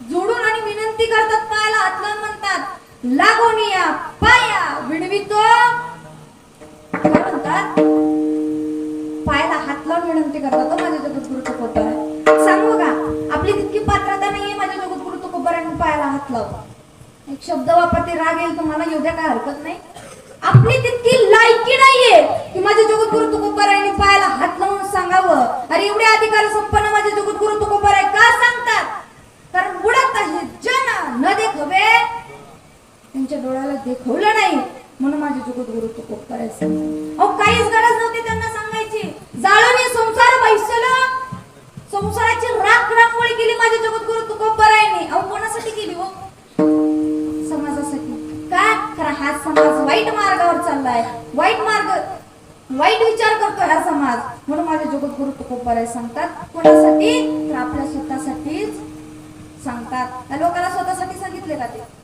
जोडून आणि विनंती करतात पायाला हात म्हणतात. लागोनिया पाया विणवितो. काय म्हणतात? पायाला हात लावून विनंती करतात "ओ माझ्या जगद्गुरु तुकोबर आहे सांगू का? आपली तितकी पात्रता नाहीये माझ्या जगद्गुरु तुकोबर आणि पायाला हात लाव एक शब्द वापरते राग येईल तुम्हाला येऊ द्या काय हरकत नाही. आपली तितकी लायकी नाहीये की माझे जगद्गुरु तुकोबर आहे आणि पायाला हात लावून सांगावं. अरे एवढे अधिकार संपन्न तुमच्या डोळ्याला देखवलं नाही म्हणून माझे जगद्गुरु तू खूप करायचं. अहो काहीच गरज नव्हती त्यांना सांगायची. जाळून संसार बैसल संसाराची राख रांगोळी केली माझे जगद्गुरु खूप आहे अहो कोणासाठी केली हो? समाजासाठी. का? कारण हा समाज वाईट मार्गावर चाललाय. वाईट मार्ग वाईट विचार करतो हा समाज. म्हणून माझे जगद्गुरु खूप बराय सांगतात. कोणासाठी? तर आपल्या स्वतःसाठीच सांगतात. त्या लोकांना स्वतःसाठी सांगितले का ते?